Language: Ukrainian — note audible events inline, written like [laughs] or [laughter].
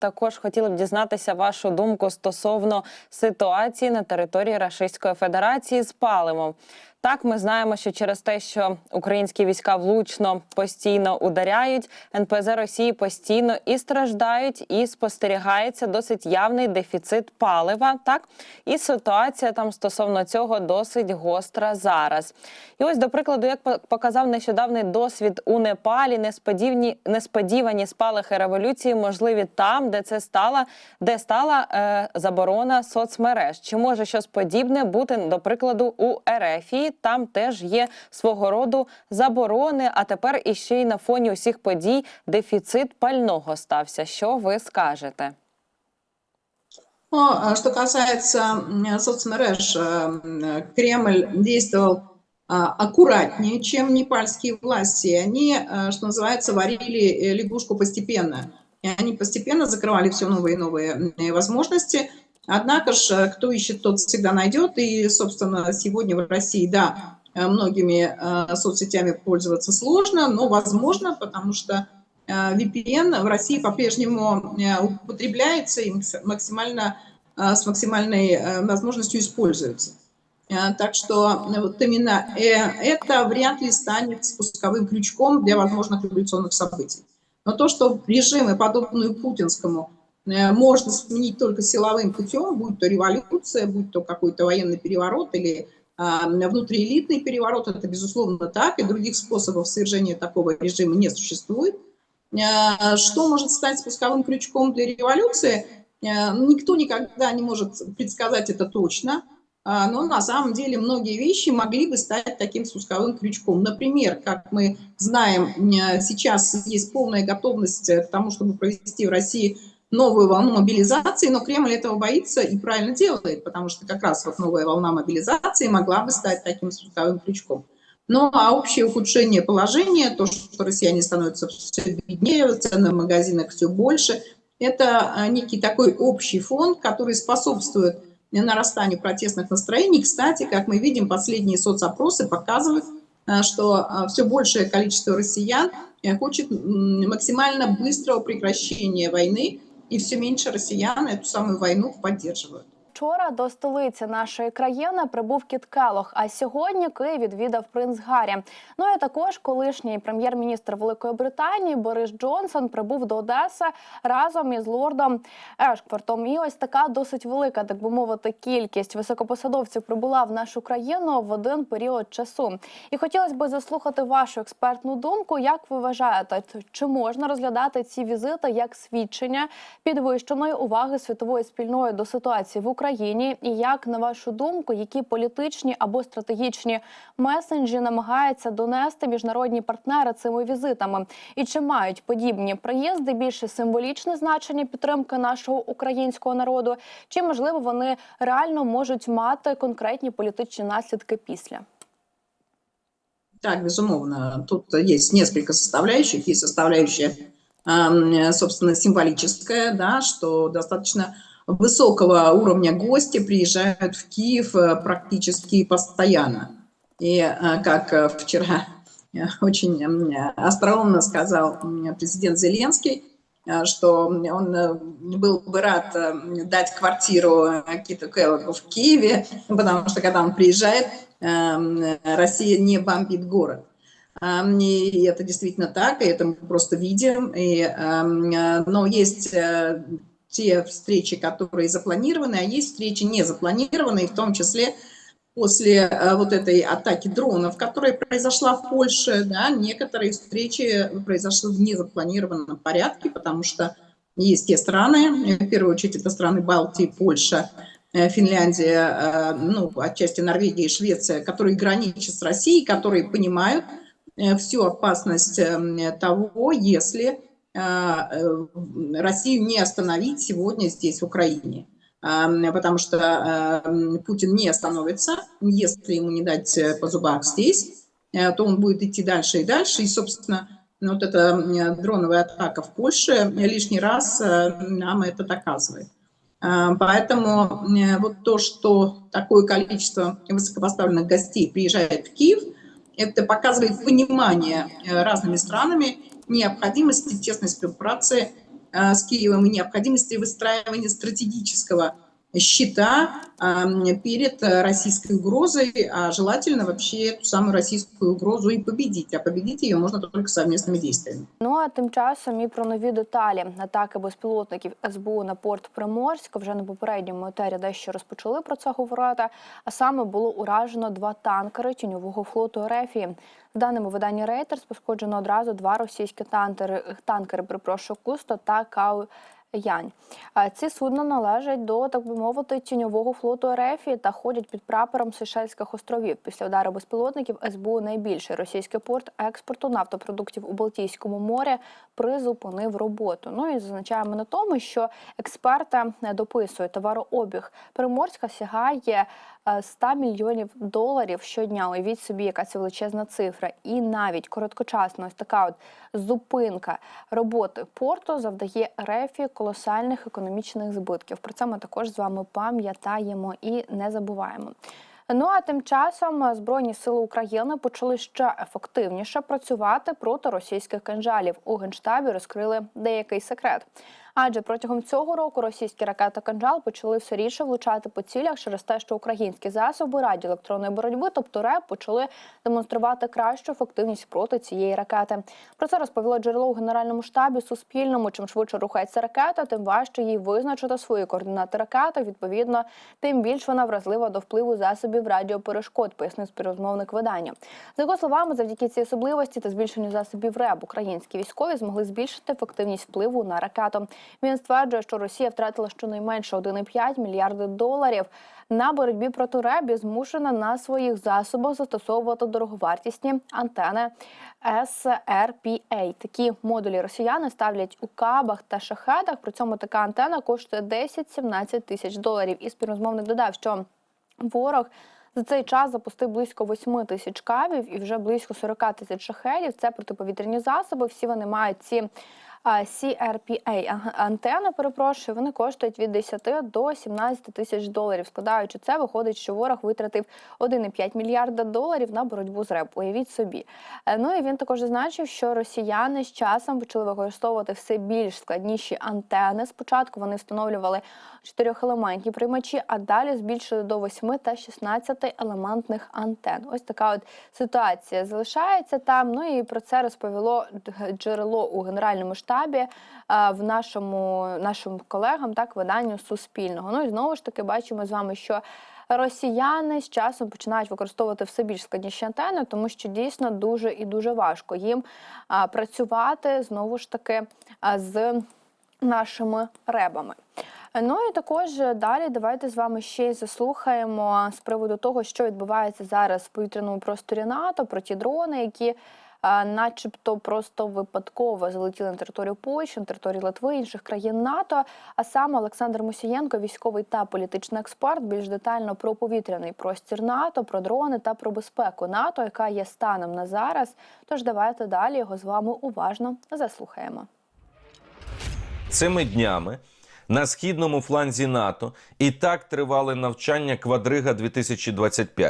Також хотіли б дізнатися вашу думку стосовно ситуації на території Рашистської Федерації з паливом. Так, ми знаємо, що через те, що українські війська влучно постійно ударяють, НПЗ Росії постійно і страждають, і спостерігається досить явний дефіцит палива. Так і ситуація там стосовно цього досить гостра зараз. І ось, до прикладу, як по- показав нещодавний досвід у Непалі, несподівані несподівані спалахи революції можливі там, де це стала, де стала е, заборона соцмереж. Чи може щось подібне бути, до прикладу, у Ерефії? Там теж є свого роду заборони. А тепер іще й на фоні усіх подій дефіцит пального стався. Що ви скажете? Ну, а что касается м, соцмереж, э, м, Кремль действовал а, аккуратнее, чем непальские власти. Они, э, что называется, варили э, лягушку постепенно. И они постепенно закрывали все новые и новые м, э, возможности. Однако же, кто ищет, тот всегда найдет. И, собственно, сегодня в России, да, э, многими э, соцсетями пользоваться сложно, но возможно, потому что э, VPN в России по-прежнему э, употребляется и макс- максимально, э, с максимальной э, возможностью используется. Э, Так что э, вот именно э, это вряд ли станет спусковым крючком для возможных революционных событий. Но то, что режимы, подобные путинскому, э, можно сменить только силовым путем, будь то революция, будь то какой-то военный переворот или а, внутриэлитный переворот, это безусловно так, и других способов свержения такого режима не существует. Э, Что может стать спусковым крючком для революции? Э, Никто никогда не может предсказать это точно, а, но на самом деле многие вещи могли бы стать таким спусковым крючком. Например, как мы знаем, э, сейчас есть полная готовность э, к тому, чтобы провести в России новую волну мобилизации, но Кремль этого боится и правильно делает, потому что как раз вот новая волна мобилизации могла бы стать таким спусковым крючком. Ну, а общее ухудшение положения, то, что россияне становятся все беднее, цены в магазинах все больше, это а, некий такой общий фон, который способствует нарастанию протестных настроений. Кстати, как мы видим, последние соцопросы показывают, а, что все большее количество россиян э, хочет максимально быстрого прекращения войны, и все меньше россиян эту самую войну поддерживают. Вчора до столиці нашої країни прибув Кіт Келох, а сьогодні Київ відвідав принц Гаррі. Ну і також колишній прем'єр-міністр Великої Британії Борис Джонсон прибув до Одеси разом із лордом Ешквартом. І ось така досить велика, так би мовити, кількість високопосадовців прибула в нашу країну в один період часу. І хотілося б заслухати вашу експертну думку. Як ви вважаєте, чи можна розглядати ці візити як свідчення підвищеної уваги світової спільної до ситуації в Україні? І як на вашу думку, які політичні або стратегічні месенджі намагаються донести міжнародні партнери цими візитами? І чи мають подібні приїзди більше символічне значення підтримки нашого українського народу? Чи можливо вони реально можуть мати конкретні політичні наслідки після? Так, безумовно. Тут есть несколько составляющих. Есть составляющая, собственно, символическая, да, что достаточно высокого уровня гости приезжают в Киев э, практически постоянно. И э, как э, вчера очень остроумно сказал президент Зеленский, что он был бы рад дать квартиру Киту Келлогу в Киеве, [laughs] потому что когда он приезжает, Россия не бомбит город. Ам, И это действительно так, и это мы просто видим. И, но есть те встречи, которые запланированы, а есть встречи не запланированные, в том числе после э, вот этой атаки дронов, которая произошла в Польше, да, некоторые встречи произошли в незапланированном порядке, потому что есть те страны, в первую очередь это страны Балтии, Польша, э, Финляндия, э, ну, отчасти Норвегия и Швеция, которые граничат с Россией, которые понимают всю опасность э, того, если Россию не остановить сегодня здесь, в Украине. Ам, Потому что э, Путин не остановится, если ему не дать э, по зубах здесь, э, то он будет идти дальше и дальше. И, собственно, вот эта э, дроновая атака в Польше лишний раз э, нам это доказывает. А, Поэтому э, вот то, что такое количество высокопоставленных гостей приезжает в Киев, это показывает понимание э, разными странами необходимости тесной співпраці з с Киевом и необходимости выстраивания стратегического щита э, перед э, российской угрозой, а желательно вообще эту самую российскую угрозу и победить. А победить ее можно только совместными действиями. Ну а тим часом і про нові деталі атаки безпілотників СБУ на порт Приморськ вже на попередньому етері дещо розпочали про це говорити. А саме було уражено два танкери тіньового флоту Рефії. За даними видання Reuters, пошкоджено одразу два російські танкери, танкери, припрошую, Кусто та Кау. Янь. А Ці судна належать до, так би мовити, тіньового флоту РФ та ходять під прапором Сейшельських островів. Після удару безпілотників СБУ найбільший російський порт експорту нафтопродуктів у Балтійському морі призупинив роботу. Ну і зазначаємо на тому, що експерти дописує дописують товарообіг Приморська сягає е, 100 мільйонів доларів щодня. Уявіть собі, яка це величезна цифра. І навіть короткочасно ось така от зупинка роботи порту завдає рефі колосальних економічних збитків. Про це ми також з вами пам'ятаємо і не забуваємо. Ну а тим часом е, Збройні сили України почали ще ефективніше працювати проти російських кинжалів. У генштабі розкрили деякий секрет. Адже протягом цього року російські ракети «Кинжал» почали все рідше влучати по цілях через те, що українські засоби радіоелектронної боротьби, тобто РЕП, почали демонструвати кращу ефективність проти цієї ракети. Про це розповіло джерело у генеральному штабі Суспільному. Чим швидше рухається ракета, тим важче їй визначити свої координати ракети. Відповідно, тим більш вона вразлива до впливу засобів радіоперешкод, пояснив співрозмовник видання. За його словами, завдяки цій особливості та збільшенню засобів РЕБ українські військові змогли збільшити ефективність впливу на ракету. Він стверджує, що Росія втратила щонайменше 1,5 мільярди доларів на боротьбі проти РЕБ і змушена на своїх засобах застосовувати дороговартісні антени SRPA. Такі модулі росіяни ставлять у кабах та шахедах. При цьому така антена коштує 10-17 тисяч доларів. І співрозмовник додав, що ворог. За цей час запустив близько 8 тисяч кабів і вже близько 40 тисяч шахедів. Це протиповітряні засоби. Всі вони мають ці CRPA антени, перепрошую, вони коштують від 10 до 17 тисяч доларів. Складаючи це, виходить, що ворог витратив 1,5 мільярда доларів на боротьбу з РЕП. Уявіть собі. Е, Ну і він також зазначив, що росіяни з часом почали використовувати все більш складніші антени. Спочатку вони встановлювали чотирьохелементні приймачі, а далі збільшили до 8 та 16 елементних антен. Ось така от ситуація залишається там. Ну і про це розповіло джерело у генеральному штабі а, в нашому нашим колегам, так виданню Суспільного. Ну і знову ж таки бачимо з вами, що. Росіяни з часом починають використовувати все більш складніші антени, тому що дійсно дуже і дуже важко їм а, працювати знову ж таки а, з нашими ребами. Ну і також далі давайте з вами ще й заслухаємо з приводу того, що відбувається зараз в повітряному просторі НАТО про ті дрони, які начебто просто випадково залетіли на територію Польщі, на територію Литви, інших країн НАТО. А саме Олександр Мусієнко, військовий та політичний експерт, більш детально про повітряний простір НАТО, про дрони та про безпеку НАТО, яка є станом на зараз. Тож давайте далі його з вами уважно заслухаємо. Цими днями на східному фланзі НАТО і так тривали навчання Квадрига 2025